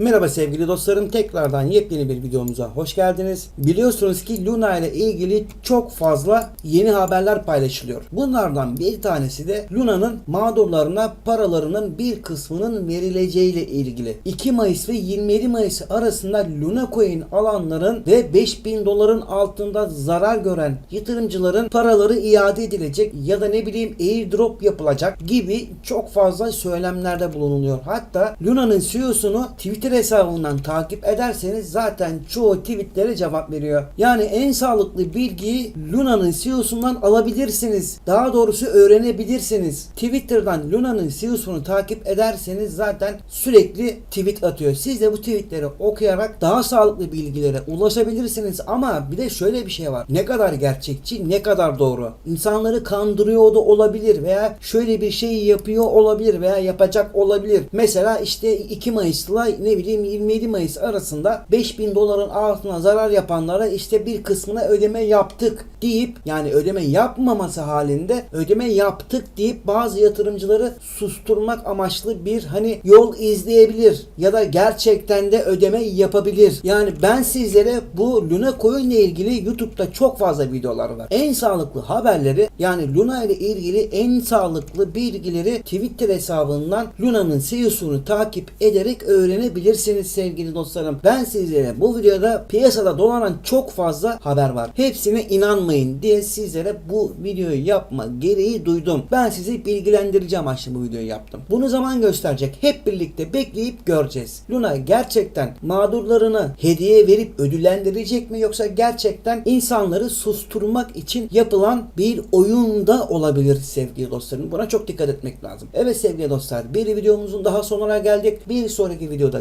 Merhaba sevgili dostlarım tekrardan yepyeni bir videomuza hoş geldiniz. Biliyorsunuz ki Luna ile ilgili çok fazla yeni haberler paylaşılıyor. Bunlardan bir tanesi de Luna'nın mağdurlarına paralarının bir kısmının verileceği ile ilgili. 2 Mayıs ve 27 Mayıs arasında Luna Coin alanların ve 5000 doların altında zarar gören yatırımcıların paraları iade edilecek ya da ne bileyim airdrop yapılacak gibi çok fazla söylemlerde bulunuluyor. Hatta Luna'nın CEO'sunu Twitter hesabından takip ederseniz zaten çoğu tweetlere cevap veriyor. Yani en sağlıklı bilgiyi Luna'nın CEO'sundan alabilirsiniz. Daha doğrusu öğrenebilirsiniz. Twitter'dan Luna'nın CEO'sunu takip ederseniz zaten sürekli tweet atıyor. Siz de bu tweetleri okuyarak daha sağlıklı bilgilere ulaşabilirsiniz ama bir de şöyle bir şey var. Ne kadar gerçekçi, ne kadar doğru. İnsanları kandırıyor da olabilir veya şöyle bir şey yapıyor olabilir veya yapacak olabilir. Mesela işte 2 Mayıs'la ne bileyim 27 Mayıs arasında 5000 doların altına zarar yapanlara işte bir kısmına ödeme yaptık deyip yani ödeme yapmaması halinde ödeme yaptık deyip bazı yatırımcıları susturmak amaçlı bir hani yol izleyebilir ya da gerçekten de ödeme yapabilir. Yani ben sizlere bu Luna Coin ile ilgili YouTube'da çok fazla videolar var. En sağlıklı haberleri yani Luna ile ilgili en sağlıklı bilgileri Twitter hesabından Luna'nın CEO'sunu takip ederek öğrenebilirsiniz sevgili dostlarım. Ben sizlere bu videoda piyasada dolanan çok fazla haber var. Hepsine inanmayın diye sizlere bu videoyu yapma gereği duydum. Ben sizi bilgilendireceğim amaçlı bu videoyu yaptım. Bunu zaman gösterecek. Hep birlikte bekleyip göreceğiz. Luna gerçekten mağdurlarını hediye verip ödüllendirecek mi yoksa gerçekten insanları susturmak için yapılan bir oyunda olabilir sevgili dostlarım. Buna çok dikkat etmek lazım. Evet sevgili dostlar bir videomuzun daha sonuna geldik. Bir sonraki videoda